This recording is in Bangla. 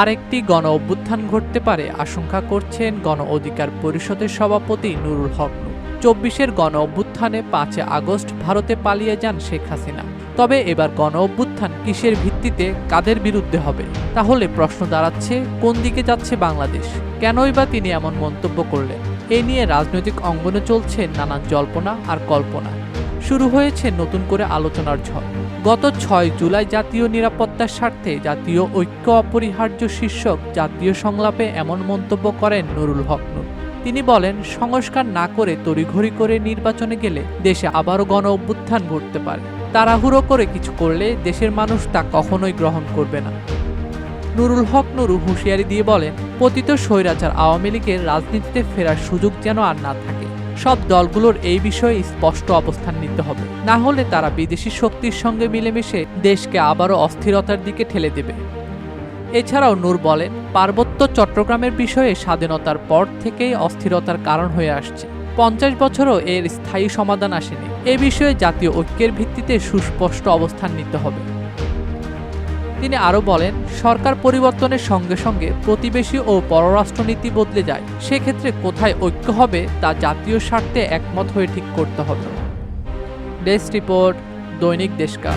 আরেকটি গণ অভ্যুত্থান ঘটতে পারে, আশঙ্কা করছেন গণ অধিকার পরিষদের সভাপতি নুরুল হক চব্বিশের গণ অভ্যুত্থানে পাঁচে আগস্ট ভারতে পালিয়ে যান শেখ হাসিনা। তবে এবার গণ অভ্যুত্থান কিসের ভিত্তিতে, কাদের বিরুদ্ধে হবে? তাহলে প্রশ্ন দাঁড়াচ্ছে, কোন দিকে যাচ্ছে বাংলাদেশ? কেনই বা তিনি এমন মন্তব্য করলেন? এ নিয়ে রাজনৈতিক অঙ্গনে চলছে নানান জল্পনা আর কল্পনা। শুরু হয়েছে নতুন করে আলোচনার ঝড়। গত ছয় জুলাই জাতীয় নিরাপত্তার স্বার্থে জাতীয় ঐক্য অপরিহার্য শীর্ষক জাতীয় সংলাপে এমন মন্তব্য করেন নুরুল হক নূর। তিনি বলেন, সংস্কার না করে তড়িঘড়ি করে নির্বাচনে গেলে দেশে আবারও গণ অভ্যুত্থান ঘটতে পারে। তাড়াহুড়ো করে কিছু করলে দেশের মানুষ তা কখনোই গ্রহণ করবে না। নুরুল হক নুরু হুঁশিয়ারি দিয়ে বলেন, পতিত স্বৈরাচার আওয়ামী লীগের রাজনীতিতে ফেরার সুযোগ যেন আর না থাকে। সব দলগুলোর এই বিষয়ে স্পষ্ট অবস্থান নিতে হবে। না হলে তারা বিদেশি শক্তির সঙ্গে মিলেমিশে দেশকে আবারও অস্থিরতার দিকে ঠেলে দেবে। এছাড়াও নূর বলেন, পার্বত্য চট্টগ্রামের বিষয়ে স্বাধীনতার পর থেকেই অস্থিরতার কারণ হয়ে আসছে। পঞ্চাশ বছরও এর স্থায়ী সমাধান আসেনি। এ বিষয়ে জাতীয় ঐক্যের ভিত্তিতে সুস্পষ্ট অবস্থান নিতে হবে। তিনি আরও বলেন, সরকার পরিবর্তনের সঙ্গে সঙ্গে প্রতিবেশী ও পররাষ্ট্রনীতি বদলে যায়। সেক্ষেত্রে কোথায় ঐক্য হবে তা জাতীয় স্বার্থে একমত হয়ে ঠিক করতে হবে। ডেস্ক রিপোর্ট, দৈনিক দেশকা